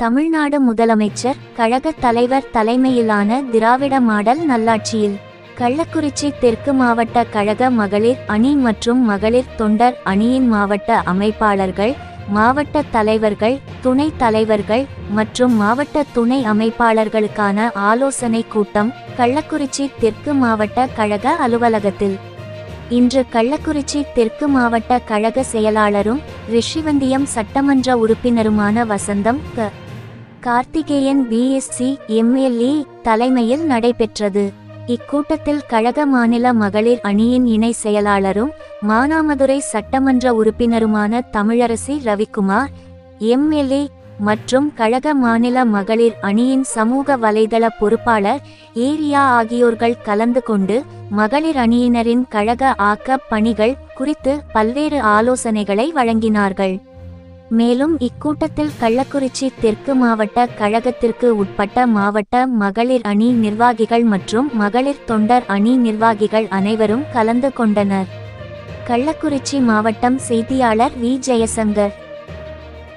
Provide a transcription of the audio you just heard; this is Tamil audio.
தமிழ்நாடு முதலமைச்சர் கழக தலைவர் தலைமையிலான திராவிட மாடல் நல்லாட்சியில் கள்ளக்குறிச்சி தெற்கு மாவட்ட கழக மகளிர் அணி மற்றும் மகளிர் தொண்டர் அணியின் மாவட்ட அமைப்பாளர்கள் மாவட்ட தலைவர்கள் துணைத் தலைவர்கள் மற்றும் மாவட்ட துணை அமைப்பாளர்களுக்கான ஆலோசனை கூட்டம் கள்ளக்குறிச்சி தெற்கு மாவட்ட கழக அலுவலகத்தில். இன்று கள்ளக்குறிச்சி தெற்கு மாவட்ட கழக செயலாளரும் ரிஷிவந்தியம் சட்டமன்ற உறுப்பினருமான வசந்தம் க. கார்த்திகேயன் பிஎஸ்சி எம்எல்ஏ தலைமையில் நடைபெற்றது. இக்கூட்டத்தில் கழக மாநில மகளிர் அணியின் இணை செயலாளரும் மானாமதுரை சட்டமன்ற உறுப்பினருமான தமிழரசி ரவிக்குமார் எம்எல்ஏ மற்றும் கழக மாநில மகளிர் அணியின் சமூக வலைதள பொறுப்பாளர் ஏரியா ஆகியோர்கள் கலந்து கொண்டு மகளிர் அணியினரின் கழக ஆக்கப் பணிகள் குறித்து பல்வேறு ஆலோசனைகளை வழங்கினார்கள். மேலும் இக்கூட்டத்தில் கள்ளக்குறிச்சி தெற்கு மாவட்ட கழகத்திற்கு உட்பட்ட மாவட்ட மகளிர் அணி நிர்வாகிகள் மற்றும் மகளிர் தொண்டர் அணி நிர்வாகிகள் அனைவரும் கலந்து கொண்டனர். கள்ளக்குறிச்சி மாவட்டம் செய்தியாளர் வி. ஜெயசங்கர்.